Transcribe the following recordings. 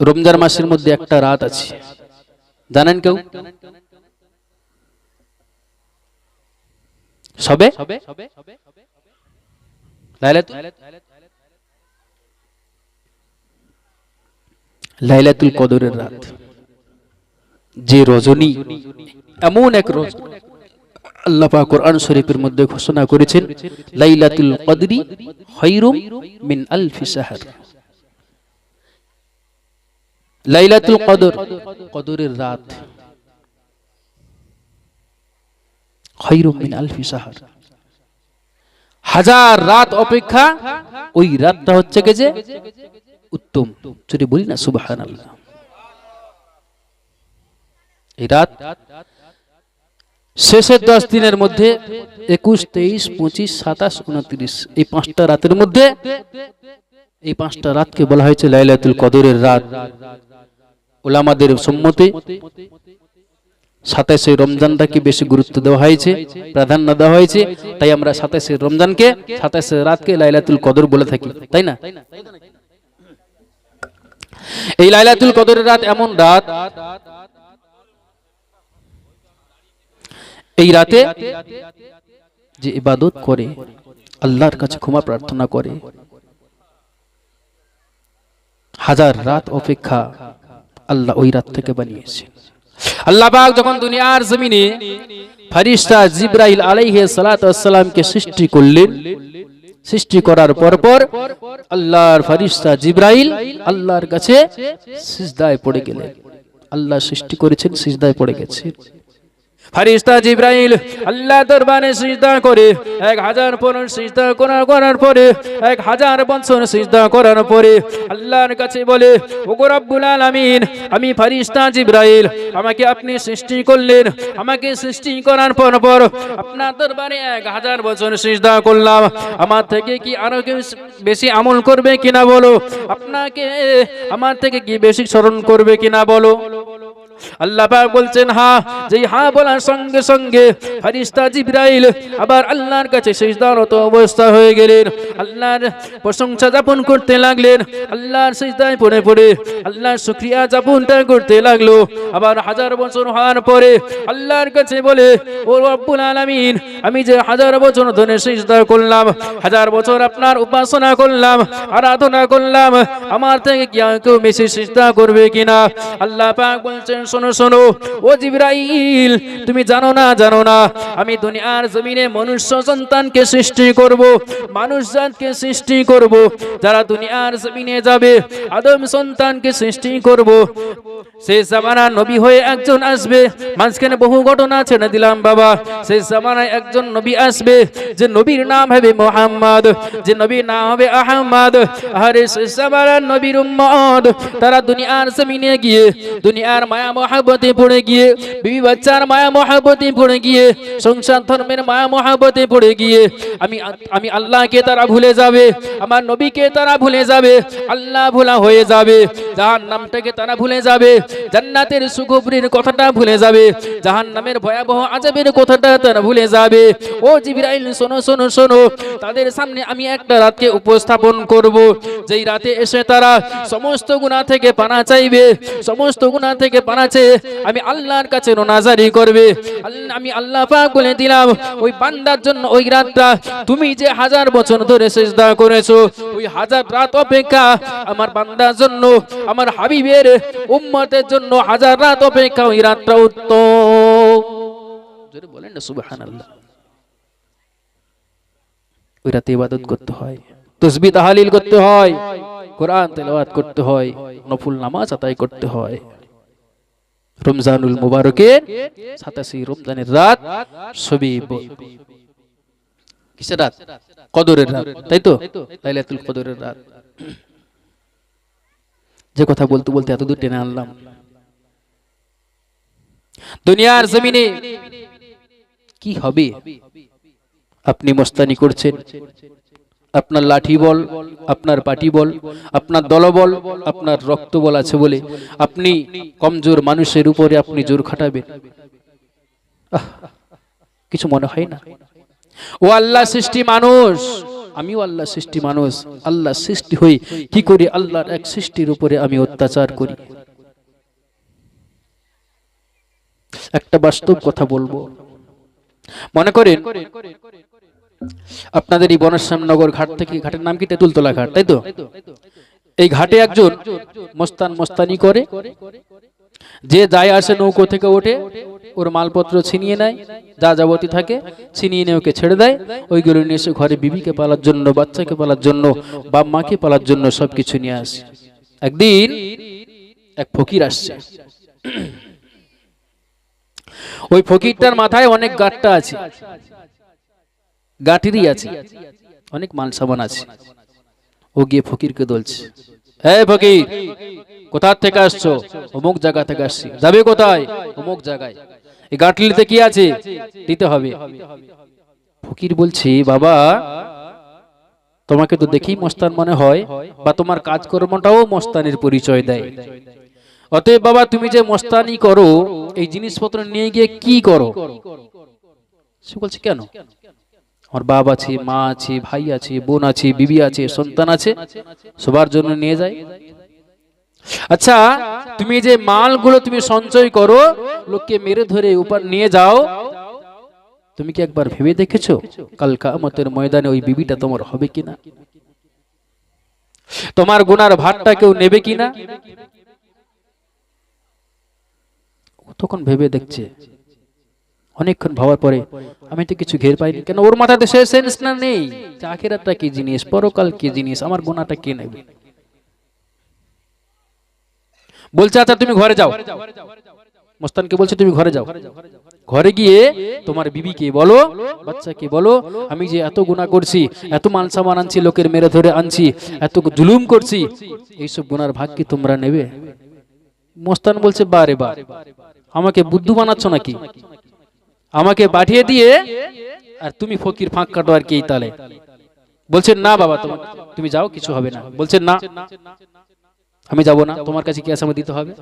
রমজান মাসের মধ্যে একটা রাত আছে। জানেন কেউ? সবে? লাইলাতুল? কদরের রাত। যে রজনী, এমন এক রজ আল্লাহ পাক কোরআন শরীফের মধ্যে ঘোষণা করেছেন, লাইলাতুল কদরি খায়রুম মিন আলফি শাহর। লাইলাতুল কদর, কদরের রাত। মিন আলফি শাহর। হাজার রাত অপেক্ষা, ওই রাতটা হচ্ছে কে যে? উত্তম। যদি বলি না, সুবহানাল্লাহ। এই রাত শেষের দশ দিনের মধ্যে একুশ, তেইশ, পঁচিশ, সাতাশ, উনত্রিশ, এই পাঁচটা রাতের মধ্যে, এই পাঁচটা রাতকে বলা হয়েছে লাইলাতুল কদরের রাত। ওলামাদের সম্মতে সাতাশে রমজানটাকে বেশি গুরুত্ব দেওয়া হয়েছে, প্রাধান্য দেওয়া হয়েছে, তাই আমরা সাতাশে রমজানকে সাতাশে রাতকে লাইলাতুল কদর বলে থাকি, তাই না? এই লাইলাতুল কদরের রাত এমন রাত, এই রাতে যে ইবাদত করে, আল্লাহর কাছে ক্ষমা প্রার্থনা করে, হাজার রাত অপেক্ষা আল্লাহ ওই রাত থেকে বানিয়েছে। আল্লাহ পাক যখন দুনিয়ার জমিনে ফারিস্তা জিব্রাইল আলাইহি সালাতামকে সৃষ্টি করলেন, সৃষ্টি করার পরপর পর আল্লাহর ফারিস্তা জিব্রাইল আল্লাহর কাছে সিজদায় পড়ে গেলেন। আল্লাহ সৃষ্টি করেছেন, সিজদায় পড়ে গেছে। ফারিস্তা জিব্রাইল আল্লাহ দরবারে সিজদা করে, এক হাজার পর সিজদা করার করার পরে, এক হাজার বছর সিজদা করার পরে, আল্লাহর কাছে বলে, ওগো রব্বুল আলামিন, আমি ফারিস্তা জিব্রাইল, আমাকে আপনি সৃষ্টি করলেন, আমাকে সৃষ্টি করার পর পর আপনার দরবারে এক হাজার বছর সিজদা করলাম। আমার থেকে কি আরও কেউ বেশি আমল করবে কিনা বলো? আপনাকে আমার থেকে কি বেশি স্মরণ করবে কিনা বলো? আল্লাহ পাক বলছেন হ্যাঁ যেই হ্যাঁ বলার সঙ্গে সঙ্গে ফেরেশতা জিবরাইল আবার আল্লাহর কাছে সিজদারত অবস্থা হয়ে গেলেন। আল্লাহর প্রশংসা যাপন করতে লাগলেন, আল্লাহর সিজদায় পড়ে পড়ে আল্লাহর শুকরিয়া যাপনটা করতে লাগল। আবার হাজার বছর হওয়ার পরে আল্লাহর কাছে বলে, ও রব্বুল আলামিন, আমি যে হাজার বছর ধরে সিজদা করলাম, হাজার বছর আপনার উপাসনা করলাম, আরাধনা করলাম, আমার থেকে কেউ বেশি সিজদা করবে কিনা? আল্লাহ পাক বলছেন শোনো শোনো। ও জিব্রাইল, তুমি জানো না জানো না, আমি দুনিয়ার জমিনে মনুষ্য সন্তানকে সৃষ্টি করব, মানুষ জাতকে সৃষ্টি করব, যারা দুনিয়ার জমিনে যাবে, আদম সন্তানকে সৃষ্টি করব। শেষ জামানা নবী হয়ে একজন আসবে। মাঝখানে বহু ঘটনা ছেড়ে দিলাম বাবা। শেষ জামানায় একজন নবী আসবে, যে নবীর নাম হবে মোহাম্মদ, যে নবীর নাম হবে আহমদ আরে শেষ জামানার নবীর উম্মদ তারা দুনিয়ার জমিনে গিয়ে, দুনিয়ার মায়া মহাবতে পড়ে গিয়ে, বিবি বাচ্চার মায়া মহাবতে পড়ে গিয়ে, সংসার ধর্মের মায়া মহাবতে পড়ে গিয়ে, আমি আমি আল্লাহকে তারা ভুলে যাবে, আমার নবীকে তারা ভুলে যাবে, আল্লাহ ভোলা হয়ে যাবে জাহান নামটাকে তারা ভুলে যাবে। জান্নাতের সুখবরির কথাটা ভুলে যাবে জাহান নামের ভয়াবহ আজাবের কথাটা তারা ভুলে যাবে। ও জিবরাইল, শোনো শোনো শোনো, তাদের সামনে আমি একটা রাতকে উপস্থাপন করব। যেই রাতে এসে তারা সমস্ত গুনাহ থেকে পানা চাইবে, সমস্ত গুনাহ থেকে পানা চেয়ে আমি আল্লাহর কাছে রোনাজারি করবে। আমি আল্লাহ পাক বলে দিলাম, ওই বান্দার জন্য ওই রাতটা তুমি যে হাজার বছর ধরে সেজদা করেছ ওই হাজার রাত অপেক্ষা আমার বান্দার জন্য, আমার হাবিবের উম্মতের জন্য হাজার রাত অপেক্ষা ওই রাতটা উত্তম। বলেন না ওই রাতে ইবাদত করতে হয়, তসবি তাহালিল করতে হয়, কোরআন তেলাওয়াত করতে হয়, নফল নামাজ আদায় করতে হয়। রমজানুল মুবারকের সাতাশি রমজানের রাত কিসের রাত? কদরের রাত তাই তো? লাইলাতুল কদরের রাত। যে কথা বলতে বলতে এত দূর টেনে আনলাম। দুনিয়ার জমিনে কি হবে? আপনি মস্তানি করছেন। আপনার লাঠি বল আপনার পাটি বল আপনার দলবল আপনার রক্ত বল আছে বলে আপনি কমজোর মানুষের উপরে আপনি জোর খাটাবেন। কিছু মনে হয় না? ও আল্লাহ সৃষ্টি মানুষ। আমিও আল্লাহ সৃষ্টি মানুষ। আল্লাহ সৃষ্টি হই। কি করি? আল্লাহর এক সৃষ্টির উপরে আমি অত্যাচার করি। একটা বাস্তব কথা বলব। মনে করেন, আপনাদের এই বনশ্যাম নগর ঘাট থেকে, ঘাটের নাম কি? তেঁতুলতলা ঘাট, তাই তো? এই ঘাটে একজন মস্তান মস্তানি করে, যে যায় আসে নৌকো থেকে ওঠে ওর মালপত্র ছিনিয়ে নেয়, যা যাবতী থাকে, ছিনিয়ে নিয়ে ওকে ছেড়ে দেয়। ওইগুলো নিয়ে এসে ঘরে বিবিকে পালার জন্য, বাচ্চাকে পালার জন্য, বাপ মাকে পালার জন্য সবকিছু নিয়ে আসে। একদিন এক ফকির আসছে। ওই ফকিরটার মাথায় অনেক গাঁটটা আছে। গাঁটিরই আছে। অনেক মাল সামান আছে। ও গিয়ে ফকিরকে দলছে। এই ফকির কোথা থেকে আসছো? অমুক জায়গা থেকে আসছি। যাবে কোথায়? অমুক জায়গায়। গাঁটলিতে কি আছে? দিতে হবে। ফকির বলছি, বাবা, তোমাকে তো দেখেই মস্তান মনে হয় বা তোমার কাজকর্মটাও মস্তানের পরিচয় দেয়। অতএব বাবা, তুমি যে মস্তানি করো, এই জিনিসপত্র নিয়ে গিয়ে কি করো? সে বলছে, কেন? আমার বাপ আছে, মা আছে, ভাই আছে, বোন আছে, বিবি আছে, সন্তান আছে, সবার জন্য নিয়ে যায়। আচ্ছা তুমি যে মালগুলো তুমি সঞ্চয় করো, লোককে মেরে ধরে উপর নিয়ে যাও, তুমি কি একবার ভেবে দেখেছ কাল কামতের ময়দানে ওই বিবিটা তোমার হবে কিনা? তোমার গুনার ভাতটা কেউ নেবে কিনা? তখন ভেবে দেখছে। অনেকক্ষণ ভাবার পরে, আমি তো কিছু ঘের পাইনি। কেন, ওর মাথাতে সেন্স না নেই। আখেরাতটা কি জিনিস, পরকাল কি জিনিস, আমার গুণাটা কে নেবে? বলছে আচ্ছা তুমি ঘরে যাও। মোস্তানকে বলছে, তুমি ঘরে যাও। ঘরে গিয়ে তোমার বিবিকে বলো, বাচ্চাকে বলো, আমি যে এত গুণা করছি, এত মাল সামান আনছি, লোকের মেরে ধরে আনছি, এত জুলুম করছি, এইসব গুনার ভাগ কি তোমরা নেবে? মোস্তান বলছে, বারে, বার। আমাকে বুদ্ধু বানাচ্ছ নাকি? আমাকে পাঠিয়ে দিয়ে, আর তুমি ফকির ফাঁক কাটো আর কি তালে। বলছেন না বাবা তোমার তুমি যাও, কিছু হবে না। বলছেন না। আমি যাব না, তোমার কাছে কি আসামে দিতে হবে?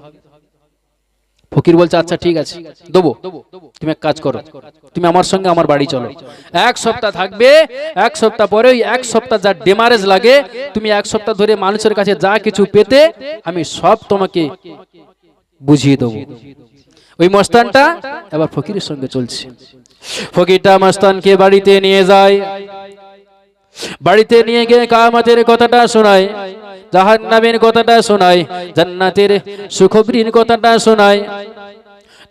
ফকির বলছে আচ্ছা ঠিক আছে, দেবো। তুমি এক কাজ করো, তুমি আমার সঙ্গে আমার বাড়ি চলো। এক সপ্তাহ থাকবে, এক সপ্তাহ পরে ওই এক সপ্তাহ যা ডেমারেজ লাগে, তুমি এক সপ্তাহ ধরে মানুষের কাছে যা কিছু পেতে, আমি সব তোমাকে বুঝিয়ে দেবো। ওই মস্তানটা এবার ফকিরের সঙ্গে চলছে। ফকিরটা মস্তানকে বাড়িতে নিয়ে যায়। বাড়িতে নিয়ে গিয়ে কামাতের কথাটা শোনায়। জাহান নামের কথাটা শোনায়, জান্নাতের সুখবরীর কথাটা শোনায়।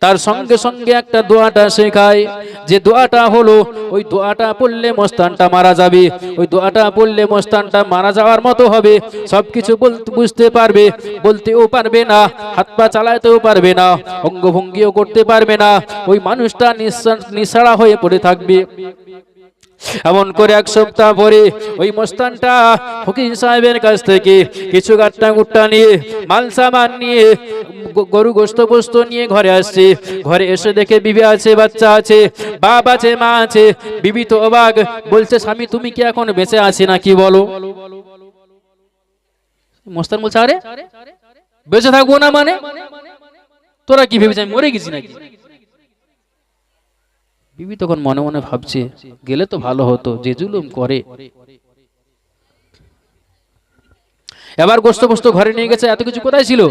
তার সঙ্গে সঙ্গে একটা দোয়াটা শেখায়, যে দোয়াটা হলো, ওই দোয়াটা পড়লে মস্তানটা মারা যাবে, ওই দোয়াটা পড়লে মস্তানটা মারা যাওয়ার মতো হবে, সবকিছু বলতে বুঝতে পারবে, বলতেও পারবে না, হাত পা চালাতেও পারবে না, অঙ্গভঙ্গিও করতে পারবে না, ওই মানুষটা নিঃসাড়া হয়ে পড়ে থাকবে। এমন করে এক সপ্তাহ পরে ওই মস্তানটা ফকির সাহেবের কাছ থেকে কিছু গাট্টা গুট্টা নিয়ে, মাল সামান নিয়ে গরু গোস্ত পোস্ত নিয়ে ঘরে আসছে। ঘরে এসে দেখে বিবি আছে, বাচ্চা আছে, বাপ আছে, মা আছে। বিবি তো অবাক, বলছে, স্বামী, তুমি কি এখন বেঁচে আছি না কি বলো? মস্তান বলছে, আরে, বেঁচে থাকব না মানে? তোরা কি ভেবেছিস মরে গেছি নাকি? বিবি তখন মনে মনে ভাবছে, গেলে তো ভালো হতো, যে জুলুম করে। এবার গোস্ত গোস্ত ঘরে নিয়ে গেছে, এত কিছু কোথায় ছিল?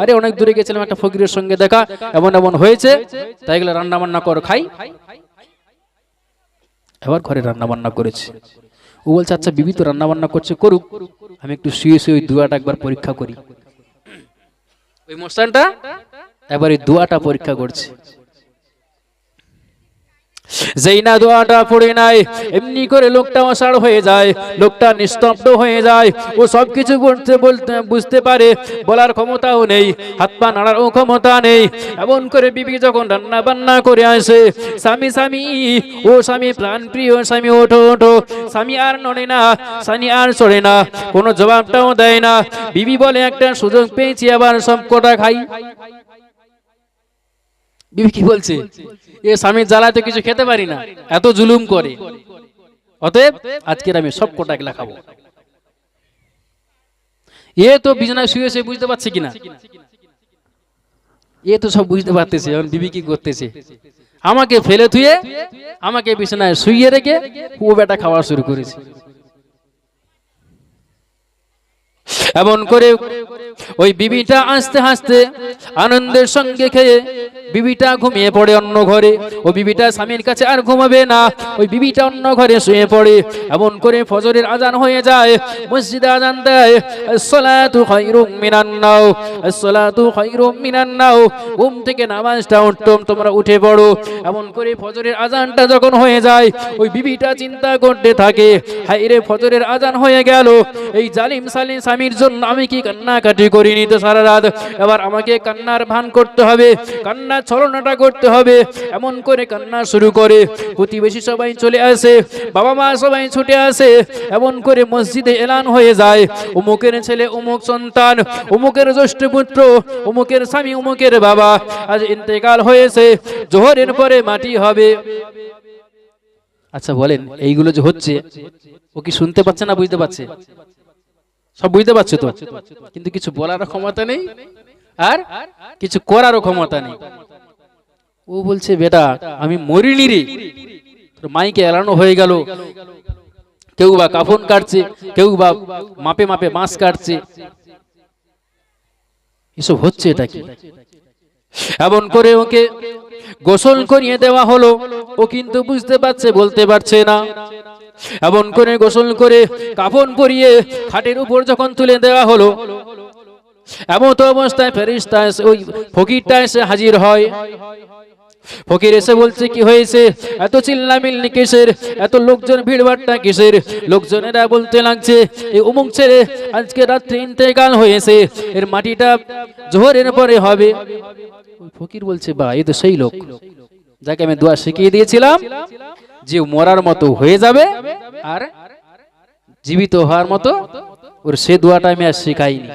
আরে অনেক দূরে গেছিলাম একটা ফকিরের সঙ্গে দেখা, এমন এমন হয়েছে। তাই গেলে রান্না বান্না করো, খাই। এবার ঘরে রান্না বান্না করেছে। ও বলছে আচ্ছা বিবি তো রান্না বান্না করছে, করুক। আমি একটু শুয়ে শুয়ে ওই দুয়াটা একবার পরীক্ষা করি। ওই মোস্তানটা এবার ওই দুয়াটা পরীক্ষা করছে। যেই দোয়াটা পড়ে নাই, এমনি করে লোকটা অসাড় হয়ে যায়, লোকটা নিস্তব্ধ হয়ে যায়। ও সব কিছু বলতে বলতে বুঝতে পারে, বলার ক্ষমতাও নেই, হাত পা নাড়ারও ক্ষমতা নেই। এমন করে বিবি যখন রান্না বান্না করে আসে, স্বামী স্বামী, ও স্বামী প্রাণ প্রিয়, স্বামী ওঠো ওঠো। স্বামী আর নড়ে না, স্বামী আর চড়ে না, কোনো জবাবটাও দেয় না। বিবি বলে, একটা সুযোগ পেয়েছি, আবার সব কটা খাই। বিবি কি বলছে? এ স্বামীর জ্বালাতে কিছু খেতে পারি না। এত জুলুম করে। অতএব আজকের আমি সব কোটা একলা খাব। এ তো বিছানায় শুয়ে শুয়ে বুঝতে পারছে কিনা? এ তো সব বুঝতে পারতেছে, এখন বিবি কি করতেছে? আমাকে ফেলে থুয়ে, আমাকে বিছানায় শুয়ে রেখে ও বেটা খাওয়া শুরু করেছে। এমন করে ওই বিবিটা হাসতে হাসতে আনন্দের সঙ্গে খেয়ে বিবিটা ঘুমিয়ে পড়ে অন্য ঘরে। ও বিবিটা স্বামীর কাছে আর ঘুমাবে না। ওই বিবিটা অন্য ঘরে শুয়ে পড়ে। এমন করে ফজরের আজান হয়ে যায়। মসজিদে আজান দেয়। আসসালাতু খায়রুম মিনান নাও। আসসালাতু খায়রুম মিনান নাও। ঘুম থেকে নামাজটা উঠতম তোমরা উঠে পড়ো। এমন করে ফজরের আজানটা যখন হয়ে যায়, ওই বিবিটা চিন্তা করতে থাকে হাই রে, ফজরের আজান হয়ে গেল। এই জালিম সালিম স্বামীর জন্য আমি কি কান্নাকাটি করিনি তো সারা রাত? এবার আমাকে কান্নার ভান করতে হবে। কান্নার ছলনাটা করতে হবে। এমন করে কান্না শুরু করে। প্রতিবেশী সবাই চলে আসে। বাবা মা সবাই ছুটে আসে। এমন করে মসজিদে এলান হয়ে যায়। অমুকের ছেলে অমুক সন্তান অমুকের জ্যেষ্ঠ পুত্র অমুকের স্বামী অমুকের বাবা। আজ ইন্তেকাল হয়েছে। জোহরের পরে মাটি হবে। আচ্ছা বলেন, এইগুলো যে হচ্ছে, ও কি শুনতে পাচ্ছে না বুঝতে পারছে? সব বুঝতে পারছে তো? কিন্তু কিছু বলারও ক্ষমতা নেই। আর কিছু করারও ক্ষমতা নেই। ও বলছে, বেটা, আমি মরিনি রে। মাইকে এলানো হয়ে গেল। কেউ বা কাফন কাটছে, কেউ বা মাপে মাপে বাঁশ কাটছে। এসব হচ্ছে এটা কি? এমন করে ওকে গোসল করিয়ে দেওয়া হলো। ও কিন্তু বুঝতে পারছে, বলতে পারছে না। এমন করে গোসল করে কাফন পরিয়ে খাটের উপর যখন তুলে দেওয়া হলো এমন তো অবস্থায় ফেরিস্তা ওই ফকিরটা এসে হাজির হয়। ফকির এসে বলছে, কি হয়েছে? এত চিল্লামিল্লি কিসের এত লোকজন ভিড়ভাট্টা কিসের? লোকজনেরা বলতে লাগছে, এই অমুক ছেড়ে আজকে রাত্রে ইন্তেকাল হয়েছে, এর মাটিটা জোহরের পরে হবে। ফকির বলছে, বা এই তো সেই লোক, যাকে আমি দোয়া শিখিয়ে দিয়েছিলাম যে মরার মতো হয়ে যাবে আর জীবিত হওয়ার মতো ওর সে দোয়াটা আমি আর শিখাইনি।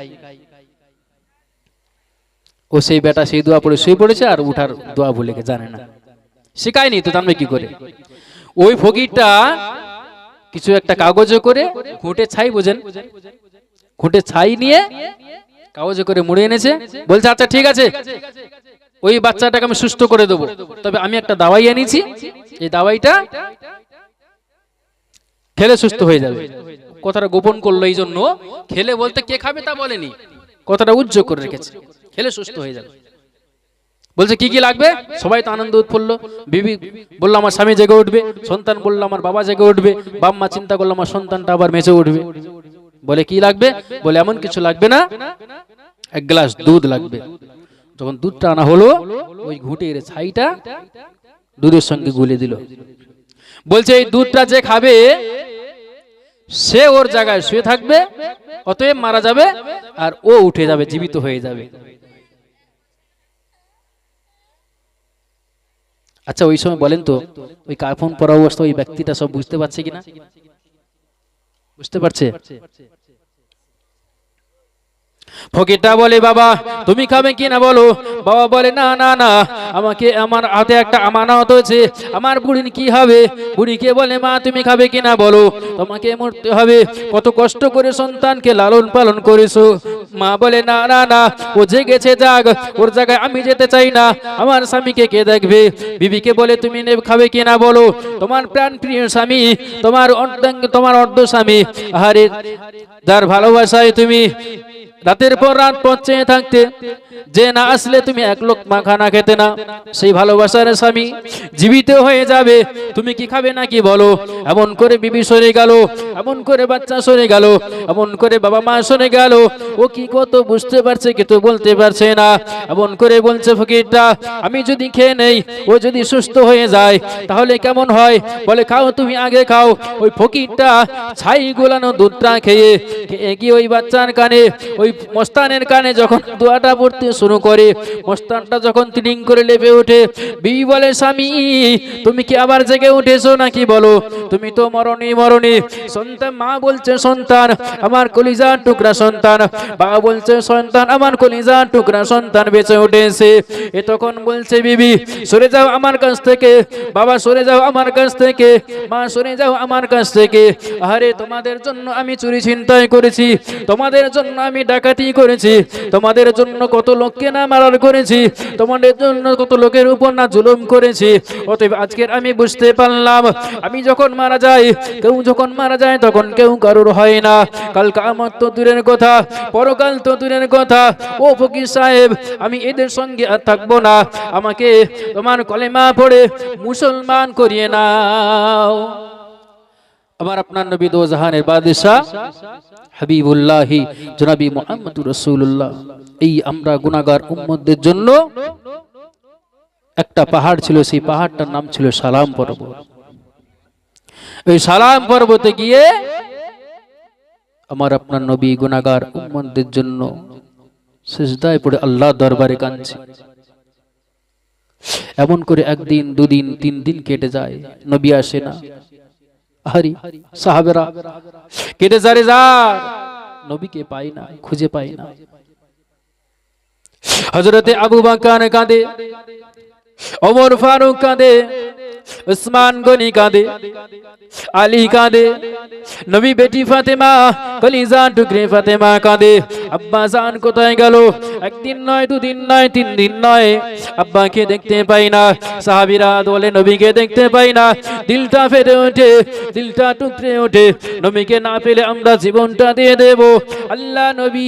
ও সেই বেটা সেই দোয়া পড়ে শুয়ে পড়েছে আর উঠার দোয়া ভুলে জানে না। শিখায়নি তো জানবে কি করে? ওই ফকিরটা কিছু একটা কাগজে করে ঘুঁটে ছাই বোঝেন। ঘুঁটে ছাই নিয়ে কাগজে করে মুড়ে এনেছে, বলছে আচ্ছা ঠিক আছে, ওই বাচ্চাটাকে আমি সুস্থ করে দেবো। তবে আমি একটা দাওয়াই এনেছি, এই দাওয়াইটা খেলে সুস্থ হয়ে যাবে। কথাটা গোপন করল এই জন্য খেলে বলতে কে খাবে তা বলেনি। কথাটা উজ্জ্বল করে রেখেছে। খেলে সুস্থ হয়ে যাবে। বলছে কি কি লাগবে? সবাই তো আনন্দ উৎফুল্ল। বিবি বলল আমার স্বামী জেগে উঠবে। সন্তান বলল আমার বাবা জেগে উঠবে। বাপ মা চিন্তা করল আমার সন্তানটা আবার মেচে উঠবে। বলে কি লাগবে? বলে এমন কিছু লাগবে না। এক গ্লাস দুধ লাগবে। যখন দুধটা আনা হলো ওই ঘুঁটের ছাইটা দুধের সঙ্গে গুলে দিল। বলছে এই দুধটা যে খাবে সে ওর জায়গায় শুয়ে থাকবে অতএব মারা যাবে আর ও উঠে যাবে জীবিত হয়ে যাবে। আচ্ছা ওই সময় বলেন তো, ওই কাফন পরা অবস্থা, ওই ব্যক্তিটা সব বুঝতে পারছে কিনা? বুঝতে পারছে? ফকিরটা বলে, বাবা, তুমি খাবে কি না বলো? বাবা বলে, না না না, আমাকে, আমার হাতে একটা আমানত হয়েছে। আমার বুড়ির কি হবে? বুড়িকে বলে, মা, তুমি খাবে কি না বলো? তোমাকে মরতে হবে। কত কষ্ট করে সন্তানকে লালন পালন করেছ। মা বলে, না না না, ও জেগেছে, যাক, ওর জায়গায় আমি যেতে চাই না। আমার স্বামীকে কে দেখবে? বিবিকে বলে, তুমি খাবে কি না বলো? তোমার প্রাণ প্রিয় স্বামী, তোমার অর্ধাঙ্গ তোমার অর্ধ স্বামী। আহারে, যার ভালোবাসায় তুমি রাতের পর রাত পথ চেয়ে থাকতে যে না আসলে তুমি এক লোক খানা খেতে না। সেই ভালোবাসার স্বামী জীবিত হয়ে যাবে। তুমি কি খাবে নাকি বলো? এমন করে বিবি সরে গেল, এমন করে বাচ্চা সরে গেল, এমন করে বাবা মা সরে গেল। ও কি কত বুঝতে পারছে, কিন্তু বলতে পারছে না। এমন করে বলছে, ফকিরটা, আমি যদি খেয়ে নেই, ও যদি সুস্থ হয়ে যায়, তাহলে কেমন হয়? বলে, খাও, তুমি আগে খাও। ওই ফকিরটা ছাই গোলানো দুধটা খেয়ে খেয়ে গিয়ে ওই বাচ্চার কানে, ওই মস্তানের কানে যখন দোয়াটা পড়তে শুরু করে, মস্তানটা যখন তিলিং করে লেপে ওঠে, বিবি বলে, স্বামী, তুমি কি আবার জেগে উঠেছো নাকি বলো? তুমি তো মরণী মরণী। সন্তান, মা বলছে, সন্তান, আমার কলিজার টুকরা সন্তান। বাবা বলছে, সন্তান, আমার কলিজার টুকরা সন্তান বেঁচে উঠেছে। এ তখন বলছে, বিবি, সরে যাও আমার কাছ থেকে। বাবা, সরে যাও আমার কাছ থেকে। মা, সরে যাও আমার কাছ থেকে। আরে তোমাদের জন্য আমি চুরি ছিনতাই করেছি। তোমাদের জন্য আমি ডাক ডাকাতি করেছি। তোমাদের জন্য কত লোককে না মারার করেছি। তোমাদের জন্য কত লোকের উপর না জুলুম করেছি। অতএব আজকের আমি বুঝতে পারলাম, আমি যখন মারা যাই, কেউ যখন মারা যায় তখন কেউ কারোর হয় না। কাল কামত তো দূরের কথা, পরকাল তো দূরের কথা। ও ফকির সাহেব, আমি এদের সঙ্গে আর থাকব না। আমাকে তোমার কলেমা পড়ে মুসলমান করিয়ে নাও। আবার আপনার নবী দো জাহানের বাদশাহ হাবিবুল্লাহি, জনাবি মুহাম্মদুর রাসূলুল্লাহ। এই আমরা গুনাহগার উম্মতদের জন্য একটা পাহাড় ছিল, সেই পাহাড়টার নাম ছিল সালাম পর্বত ওই সালাম পর্বতে গিয়ে আমার আপনার নবী গুনাহগার উম্মতদের জন্য সিজদায় পড়ে আল্লাহ দরবারে কাঁদছে। এমন করে একদিন, দুদিন, তিন দিন কেটে যায়, নবী আসে না। হারি সাহাবেরা। কেটে যারে যার। নবীকে পাই না, খুঁজে পাই না। হজরতে আবু বাকার কাঁদে অমর ফারুক কাঁদে উসমান গনি কাঁদে, আলী কাঁদে, নবী বেটি ফাতেমা কলিজা টুকরে ফাতেমা কাঁদে। আব্বা জান কোথায় গেল? একদিন নয়, দুদিন নয়, তিন দিন নয়। আব্বাকে দেখতে পাই না, সাহাবিরা বলে, নবীকে দেখতে পাই না। দিলটা ফেটে ওঠে, দিলটা টুকরে ওঠে। নবীকে না পেলে আমরা জীবনটা দিয়ে দেব। আল্লাহ নবী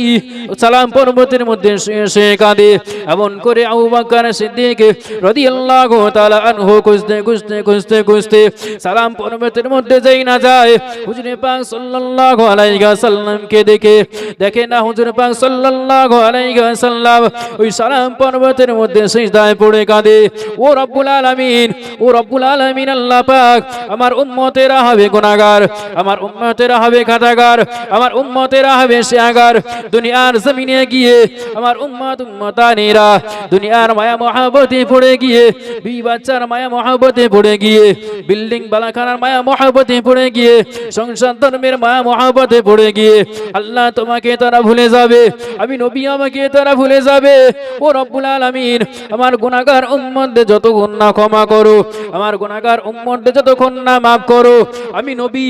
সালাম পর্বতের মধ্যে শুয়ে শুয়ে কাঁদে। এমন করে আবু বাক্কার সিদ্দিক রাদিয়াল্লাহু তাআলা আনহু খুঁজতে খুঁজতে খুঁজতে খুঁজতে সালাম পর্বতের মধ্যে যাই না যায়, হুজুরে পাক সাল্লাল্লাহু আলাইহি ওয়াসাল্লামকে দেখে দেখে না হুজুর পাক সাল্লাল্লাহু আলাইহি ওয়াসাল্লাম, ওই সালাম পর্বতের মধ্যে সিজদায় পড়ে কাঁদে, ও রব্বুল আলামিন, ও রব্বুল আলামিন, আল্লাহ পাক, আমার উম্মতেরা হবে গুনাহগার, আমার উম্মতেরা হবে খাতাগার, আমার উম্মতেরা হবে শিয়াগার, দুনিয়ার জমিনে গিয়ে, আমার উম্মত উম্মতানিরা, দুনিয়ার মায়া মহাবতে পড়ে গিয়ে, দুই বাচ্চার মায়া মহাবতে পড়ে গিয়ে বিল্ডিং বালাখানার মায়া মহাবতে পড়ে গিয়ে, সংসার ধর্মের মায়া মহাবতে পড়ে গিয়ে, আল্লাহ তোমাকে তারা ভুলে যাবে, আমি নবী আমাকে তারা ভুলে যাবে। ও রব্বুল আলামিন, আমার গুনাহগার উম্মতদের যত গুনাহ ক্ষমা করো, আমার গুনাহগার উম্মতদের যত না মাফ করো, আমি নবী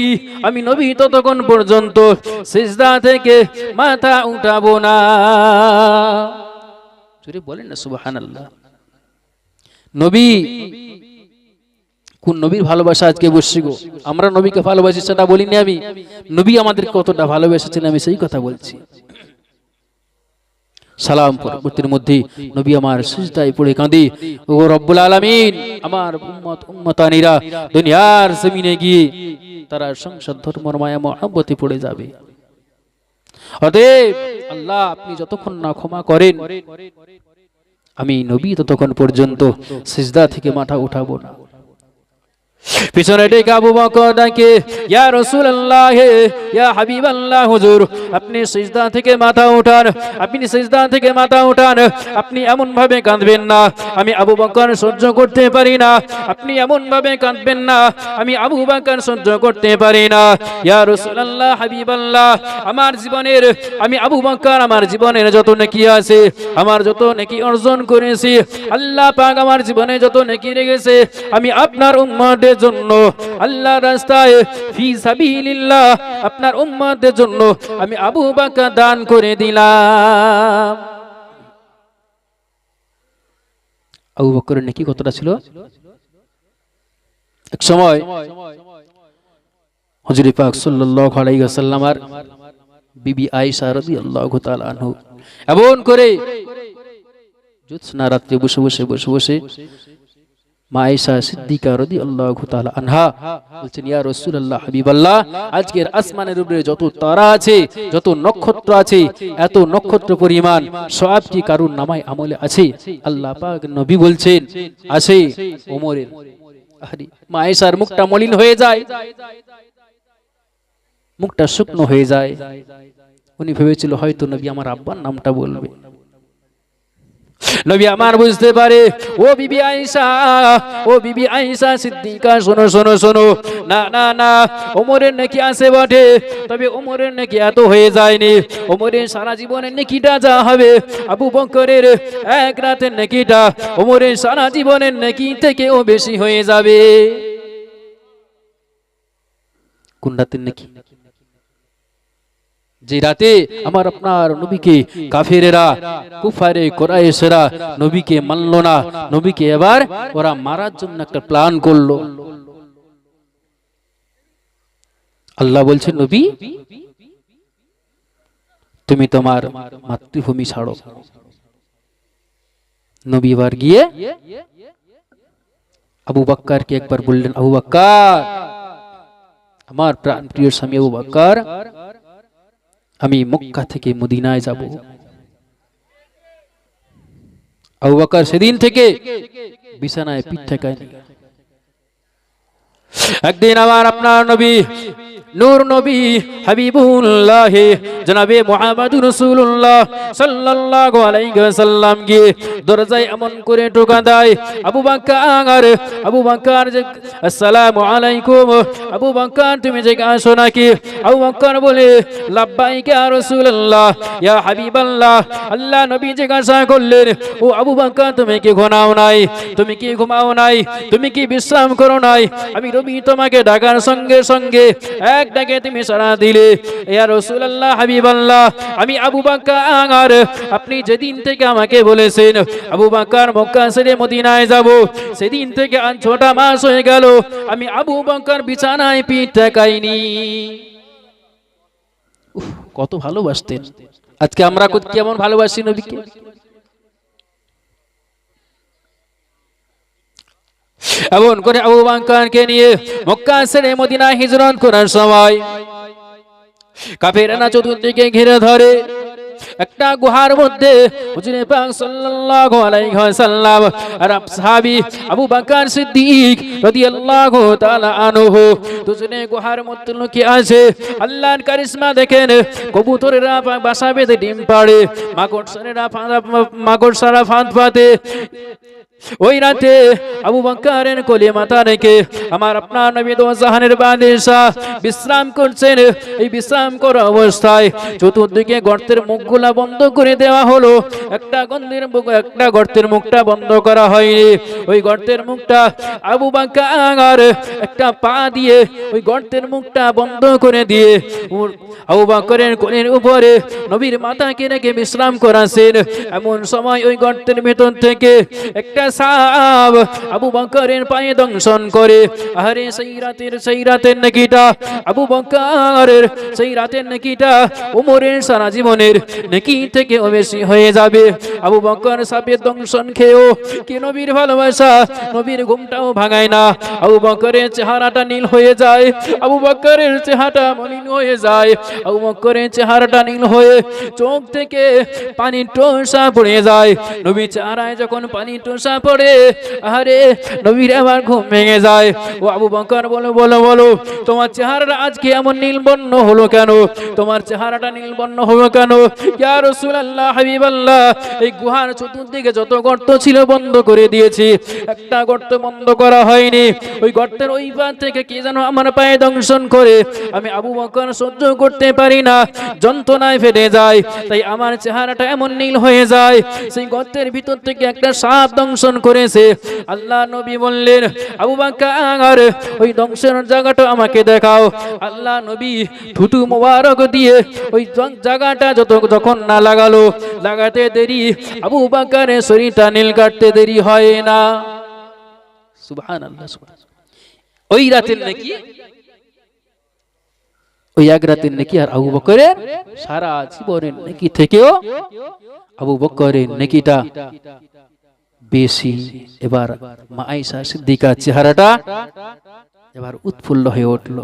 আমি নবী ততক্ষণ পর্যন্ত সিজদা থেকে মাথা উঠাবো না। জোরে বলেন না সুবহানাল্লাহ। নবী কোন নবীর ভালোবাসা আজকে বসছি গো? আমরা নবীকে ভালোবাসি সেটা বলিনি আমি। নবী আমাদের কতটা ভালোবেসেছেন আমি সেই কথা বলছি। সালাম পরবর্তীর মধ্যে নবী আমার সিজদায় পড়ে কাঁদি, ও রব্বুল আলামিন, আমার উম্মত উম্মতানিরা দুনিয়ার জমিনে গিয়ে তারা সংসদ ধর্মর মায়া, মহাব্বতে পড়ে যাবে। অতএব আল্লাহ আপনি যতক্ষণ না ক্ষমা করেন, আমি নবী ততক্ষণ পর্যন্ত সিজদা থেকে মাথা উঠাবো না। পিছনে ডেকে আবু বকর ডাকে, ইয়া রাসূলুল্লাহ, ইয়া হাবিবাল্লাহ, হুজুর, আপনি সিজদা থেকে মাথা উঠান, আপনি সিজদা থেকে মাথা উঠান, আপনি এমন ভাবে কাঁদবেন না, আমি আবু বকর সহ্য করতে পারি না, আপনি এমন ভাবে কাঁদবেন না, আমি আবু বকর সহ্য করতে পারি না, ইয়া রাসূলুল্লাহ, হাবিবাল্লাহ, আমার জীবনের, আমি আবু বকর আমার জীবনের যত নেকি আছে, আমার যত নেকি অর্জন করেছি, আল্লাহ পাক আমার জীবনে যত নেকি রেখেছে, আমি আপনার উম্মতের জন্য আল্লাহ রাস্তায়, ফি সাবিলিল্লাহ, আপনার উম্মতের জন্য আমি আবু বকর দান করে দিলাম। আবু বকরের নেকি কতটা ছিল? এক সময়, হজরত পাক সাল্লাল্লাহু আলাইহি ওয়াসাল্লাম আর বিবি আয়েশা রাদিয়াল্লাহু তাআলা আনহু, এমন করে, জ্যোৎস্না রাত্রে বসে বসে বসে বসে মা আয়েশা সিদ্দিকা রাদিয়াল্লাহু তাআলা আনহা বলছেন, ইয়া রাসূলুল্লাহ, হাবিবাল্লাহ, আজকের আসমানের উপরে যত তারা আছে, যত নক্ষত্র আছে, এত নক্ষত্র পরিমাণ, সব কি কারুর নামায় আমলে আছে? আল্লাহ পাক নবী বলছেন আছে ওমরের। আরে মা মুখটা মলিন হয়ে যায়। মুখটা শুকনো হয়ে যায়। উনি ভেবেছিল, হয়তো নবী আমার আব্বার নামটা বলবে। নবী আমার বুঝতে পারে। ও বিবি আইসা ও বিবি আয়েশা সিদ্দিকা, শোনো শোনো শোনো। না না না, ওমরের নাকি আছে বটে। তবে ওমরের নাকি এত হয়ে যায়নি। ওমরের সারা জীবনের নাকিটা যা হবে, আবু বকরের এক রাতের নাকিটা ওমরের সারা জীবনের নাকি থেকেও বেশি হয়ে যাবে। কোন রাতের নাকি? যে রাতে আমার আপনার নবীকে কাফেরেরা, কুফারে কোরাইশেরা নবীকে মানল না, নবীকে এবার ওরা মারার জন্য একটা প্ল্যান করল। আল্লাহ বলছেন নবী, তুমি তোমার মাতৃভূমি ছাড়ো। নবী এবার গিয়ে আবু বাক্কারকে একবার বললেন, আবু বাক্কার, আমার প্রাণ প্রিয় স্বামী আবু বাক্কার আমি মক্কা থেকে মদিনায় যাব। আবু সেদিন থেকে বিছানায় পিঠ ঠেকায়নি। একদিন আমার আপনার নবী, নূর নবী, হাবিবুল্লাহ, জনাবে মুহাম্মদুর রাসূলুল্লাহ সাল্লাল্লাহু আলাইহি ওয়াসাল্লাম গিয়ে দরজায় এমন করে টোকা দেয়, আবু বকর আবু বকর যে আসসালামু আলাইকুম আবু বকর তুমি যে আসো নাকি আবু বকর বলে লাব্বাইক ইয়া রাসূলুল্লাহ ইয়া হাবিবাল্লাহ আল্লাহ নবী যে জিজ্ঞাসা করলেন ও আবু বকর তুমি কি ঘুমাও নাই তুমি কি ঘুমাও নাই তুমি কি বিশ্রাম করো নাই আমি রবি তোমাকে ডাকার সঙ্গে সঙ্গে এক ডাকে তুমি সারা দিলে ইয়া রাসূলুল্লাহ হাবিবাল্লাহ আমি আবু বকর আপনি যেদিন থেকে আমাকে বলেছেন আবু বকর মক্কা ছেড়ে মদিনায় যাব সেদিন থেকে ছটা মাস হয়ে গেল, আমি আবু বকর বিছানায় পিঠ ঠেকাইনি কত ভালোবাসতেন। আজকে আমরা কেমন ভালোবাসি নবীকে। এমন করে আবু বাঙ্কানকে নিয়ে মক্কা ছেড়ে মদিনা হিজরত করার সময় কাফেরানা চতুর্দিকে ঘিরে ধরে। একটা গুহার মধ্যে হুজুরে পাক সাল্লাল্লাহু আলাইহি ওয়াসাল্লাম আর সাহাবী আবু বকর সিদ্দিক রাদিয়াল্লাহু তাআলা আনহু দুজনে গুহার মধ্যে লুকিয়ে আছে। আল্লাহর কারিশমা দেখেন, কবুতরেরা বাসা বেঁধে ডিম পাড়ে, মাকড়সারেরা মাকড়সারা ফাঁদ পাতে। ওই রাতে আবু বকরের কোলে মাথা রেখে আমার আপনার নবী জাহানের বাদশাহ বিশ্রাম করছেন। এই বিশ্রাম করা অবস্থায় চতুর্দিকে গর্তের মুখগুলা বন্ধ করে দেওয়া হলো। একটা গন্ধের মুখ, একটা গর্তের মুখটা বন্ধ করা হয়নি। ওই গর্তের মুখটা আবু বকর একটা পা দিয়ে ওই গর্তের মুখটা বন্ধ করে দিয়ে আবু বকরের কোলের উপরে নবীর মাথাকে রেখে বিশ্রাম করাছেন। এমন সময় ওই গর্তের ভেতর থেকে একটা সাপ আবু বকরের পায়ে দংশন করে। আরে সেই রাতের সেই রাতের নাকিটা আবু বকরের সেই রাতের নাকিটা উমরের সারা জীবনের নাকি থেকে বেশি হয়ে যাবে। আবু বকর সাপের দংশন খেয়েও কে নবীর ভালোবাসা? নবীর ঘুমটাও ভাঙায় না। আবু বকরের চেহারাটা নীল হয়ে যায়। আবু বকরের চেহারাটা মলিন হয়ে যায়। আবু বকরের চেহারাটা নীল হয়ে চোখ থেকে পানি টোসা পড়ে যায়। নবী চেহারায় যখন পানি টোসা পড়ে। আরে, নবীর আমার ঘুম ভেঙে যায়। ও আবু বকর বলো বলো বলো, তোমার চেহারাটা আজকে এমন নীল বর্ণ হলো কেন? তোমার চেহারাটা নীল বর্ণ হলো কেন? ইয়া রাসূলুল্লাহ, হাবিবাল্লাহ, এই গুহার চতুর্দিকে যত গর্ত ছিল বন্ধ করে দিয়েছি। একটা গর্ত বন্ধ করা হয়নি। ওই গর্তের ওই পার থেকে কে যেন আমার পায়ে দংশন করে। আমি আবু বকর সহ্য করতে পারি না। যন্ত্রণায় ফেটে যায়। তাই আমার চেহারাটা এমন নীল হয়ে যায়। সেই গর্তের ভিতর থেকে একটা সাপ দংশন করেছে। আল্লাহ নবী বললেন, আবু বকর ওই দংশন জায়গাটা আমাকে দেখাও। আল্লাহ নবী থুতু মোবারক দিয়ে ওই জায়গাটা যত যখন না লাগালো, লাগাতে দেরি, আবু বকরের শরীরটা নীল কাটতে দেরি হয় না। সুবহানাল্লাহ সুবহানাল্লাহ। ওই রাতের নাকি? ওই এক রাতের নাকি আর আবু বকরের সারা জীবনের নাকি থেকেও আবু বকরের নাকিটা বেশি এবার মা আইসা সিদ্দিকার চেহারাটা এবার উৎফুল্ল হয়ে উঠল।